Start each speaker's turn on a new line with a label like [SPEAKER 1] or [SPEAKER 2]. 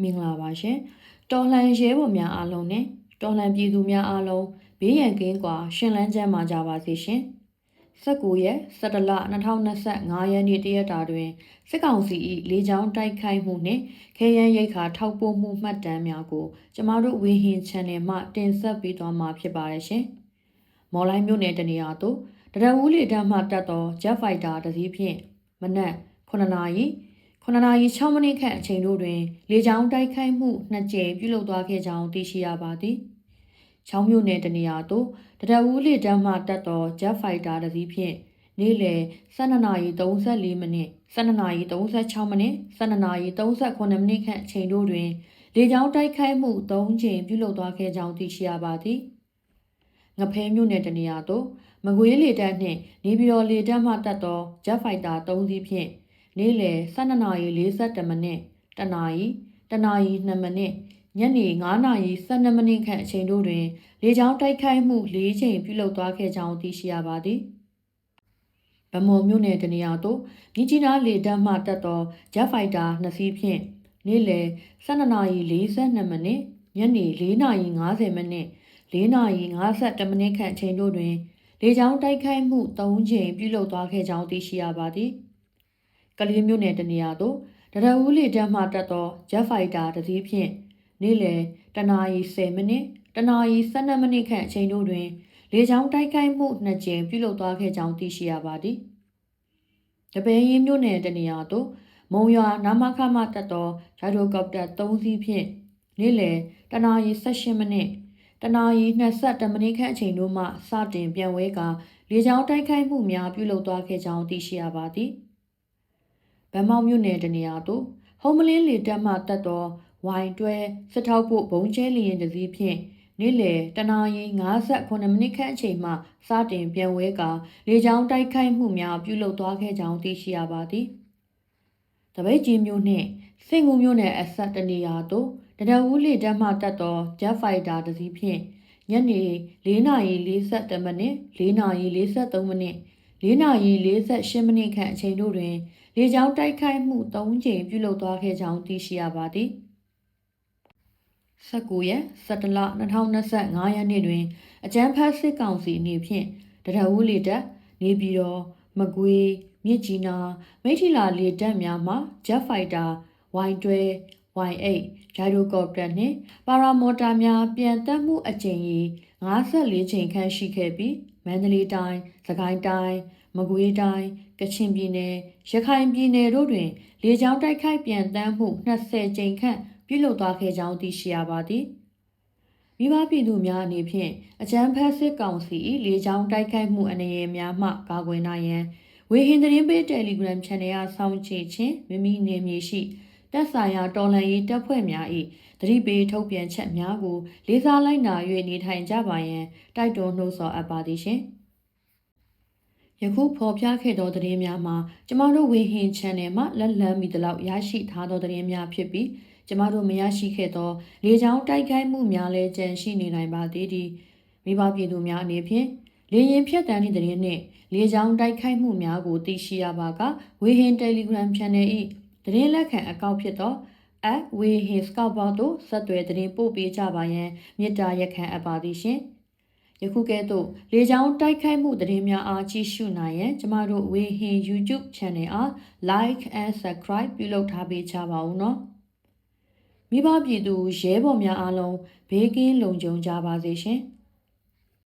[SPEAKER 1] မင်္ဂလာပါရှင်တော်လှန်ရဲဘော်များအားလုံးနဲ့တော်လှန်ပြည်သူများအားလုံးဘေးရန်ကင်းကွာရှင်လန်းချမ်းမာကြပါစေရှင်19ရက်17လ2025ရက်နေ့တရက်တာတွင်စစ်ကောင်စီ၏လေကြောင်းတိုက်ခိုက်မှုနှင့်ခေရန်ရိတ်ခါထောက်ပို့မှုမှတ်တမ်းများကိုကျမတို့ဝေဟင် channel မှတင်ဆက်ပေးသွားမှာဖြစ်ပါတယ်ရှင်မော်လိုင်းမြို့နယ်တနေရာသို့တရဝူးလေတပ်မှတက်သော Jet Fighter တစ်စီးဖြင့်မနက်9နာရီ 9နာရီ6မိနစ်ခန့်အချိန်တို့တွင် လေကြောင်းတိုက်ခိုက်မှုနှစ်ကြိမ်ပြုလုပ်သွားခဲ့ကြောင်းသိရှိရပါသည်။ချောင်းမြို့နယ်တနေရာသို့တရဝူးလေတပ်မှတက်သော Jet Fighter တစ်စီးဖြင့်နေ့လယ်12နာရီ34မိနစ်12နာရီ36မိနစ်12နာရီ38မိနစ်ခန့်အချိန်တို့တွင် လေကြောင်းတိုက်ခိုက်မှု3ကြိမ်ပြုလုပ်သွားခဲ့ကြောင်းသိရှိရပါသည်။ငဖဲမြို့နယ်တနေရာသို့မကွေးလေတပ်နှင့်နေပြည်တော်လေတပ်မှတက်သော Jet Fighter 3စီးဖြင့် နေ့လယ်12နာရီ42မိနစ်တနာရီတနာရီ2မိနစ်ညနေ9နာရီ12မိနစ်ခန့်အချိန်တို့တွင် လေကြောင်းတိုက်ခိုက်မှု၄ချိန်ပြုလုပ်သွားခဲ့ကြောင်းသိရှိရပါသည်ဗမော်မြို့နယ်တနေရာသို့မြကြီးနားလေတပ်မှတက်သော Jet Fighter 2စီးဖြင့်နေ့လယ်12နာရီ42မိနစ်ညနေ4နာရီ50မိနစ်4နာရီ52မိနစ်ခန့်အချိန်တို့တွင်လေကြောင်းတိုက်ခိုက်မှု3ချိန်ပြုလုပ်သွားခဲ့ကြောင်းသိရှိရပါသည်။ ကလေးမျိုးနယ်တနေရာသို့တရဝူးလေတပ်မှတက်သော Jet Fighter တစ်စီးဖြင့်နေ့လယ်တနာရီ10မိနစ်တနာရီ12မိနစ်ခန့်အချိန်တို့တွင် လေကြောင်းတိုက်ခိုက်မှုနှစ်ကြိမ်ပြုလုပ်သွားခဲ့ကြောင်းသိရှိရပါသည်။တပင်းရင်မျိုးနယ်တနေရာသို့မုံရွာနာမခမတက်သောဂျိုက်ဒိုကော်ပတာ3စီးဖြင့်နေ့လယ်တနာရီ18မိနစ်တနာရီ22မိနစ်ခန့်အချိန်တို့မှစတင်ပြန်ဝဲကာလေကြောင်းတိုက်ခိုက်မှုများပြုလုပ်သွားခဲ့ကြောင်းသိရှိရပါသည်။ ဗန်မောက်မြို့နယ်တနေရာသို့ဟုံးမလင်းလေတက်မှတက်သောဝိုင်တွဲစစ်ထောက်ဖို့ဘုံကျဲလျင်တစည်းဖြင့်နေ့လယ်တနာရီ58မိနစ်ခန့်အချိန်မှစတင်ပြန်ဝဲကာလေကြောင်းတိုက်ခိုက်မှုများပြုလုပ်သွားခဲ့ကြောင်းသိရှိရပါသည်။တပိတ်ကြီးမျိုးနှင့်စင်ကူမျိုးနယ်အဆက်တနေရာသို့တရဝူးလေတက်မှတက်သော Jet Fighter တစည်းဖြင့်ညနေ4:42မိနစ်4:43မိနစ် 4:48မိနစ်ခန့်အချိန်တို့တွင်လေကြောင်းတိုက်ခိုက်မှု၃ကြိမ်ပြုလုပ်သွားခဲ့ကြောင်းသိရှိရပါသည်19ရက်17လ2025ရက်နေ့တွင်အကြမ်းဖက်စစ်ကောင်စီအနေဖြင့်တရဝူးလေတပ်နေပြည်တော်မကွေးမြစ်ကြီးနားမိထီလာလေတပ်များမှ Jet Fighter Y12 Y8 ဂျိုင်ရိုကော်ပတာနှင့်ပါရာမော်တာများပြန်တက်မှုအကြိမ်ရေ54ချိန်ခန့်ရှိခဲ့ပြီး မန္တလေးတိုင်း၊စကိုင်းတိုင်းမကွေးတိုင်းကချင်ပြည်နယ်ရခိုင်ပြည်နယ်တို့တွင် လေကြောင်းတိုက်ခိုက်ပြန်တမ်းမှု20ကြိမ်ခန့်ပြုလုပ်သွားခဲ့ကြောင်းသိရှိရပါသည်မိဘပြည်သူများအနေဖြင့်အကြမ်းဖက်စစ်ကောင်စီ၏လေကြောင်းတိုက်ခိုက်မှုအနေအများမှကာကွယ်နိုင်ရန်ဝေဟင်သတင်းပေး Telegram Channel အားစောင့်ကြည့်ခြင်းမိမိနေမြေရှိ တက်ဆိုင်ရာတော်လှန်ရေးတပ်ဖွဲ့များ၏သတိပေးထုတ်ပြန်ချက်များကိုလေးစားလိုက်နာ၍နေထိုင်ကြပါရန်တိုက်တွန်းနှိုးဆော်အပ်ပါသည်ရှင်။ယခုဖော်ပြခဲ့သောသတင်းများမှာကျမတို့ဝေဟင် channel မှာလက်လန်းမိသလောက်ရရှိထားသောသတင်းများဖြစ်ပြီးကျမတို့မရရှိခဲ့သောလေကြောင်းတိုက်ခိုက်မှုများလည်းကြန့်ရှိနေနိုင်ပါသေးသည်မိဘပြည်သူများအနေဖြင့်လေရင်ဖြတ်တန်းသည့်သတင်းနှင့်လေကြောင်းတိုက်ခိုက်မှုများကိုသိရှိရပါကဝေဟင် Telegram Channel ၏ သတင်းလက်ခံအကောင့်ဖြစ်သော @wehenscout သို့ဆက်သွယ်သတင်းပို့ပေးကြပါရန်မေတ္တာရက်ခံအပ်ပါသည်ရှင်။ယခုကဲ့သို့လေကြောင်းတိုက်ခိုက်မှုသတင်းများအားကြည့်ရှုနိုင်ရန်ကျမတို့ဝေဟင် YouTube Channel အား Like and Subscribe ပြုလုပ်ထားပေးကြပါဦးနော်မိဘပြည်သူရဲဘော်များအားလုံးဘေးကင်းလုံခြုံကြပါစေရှင်။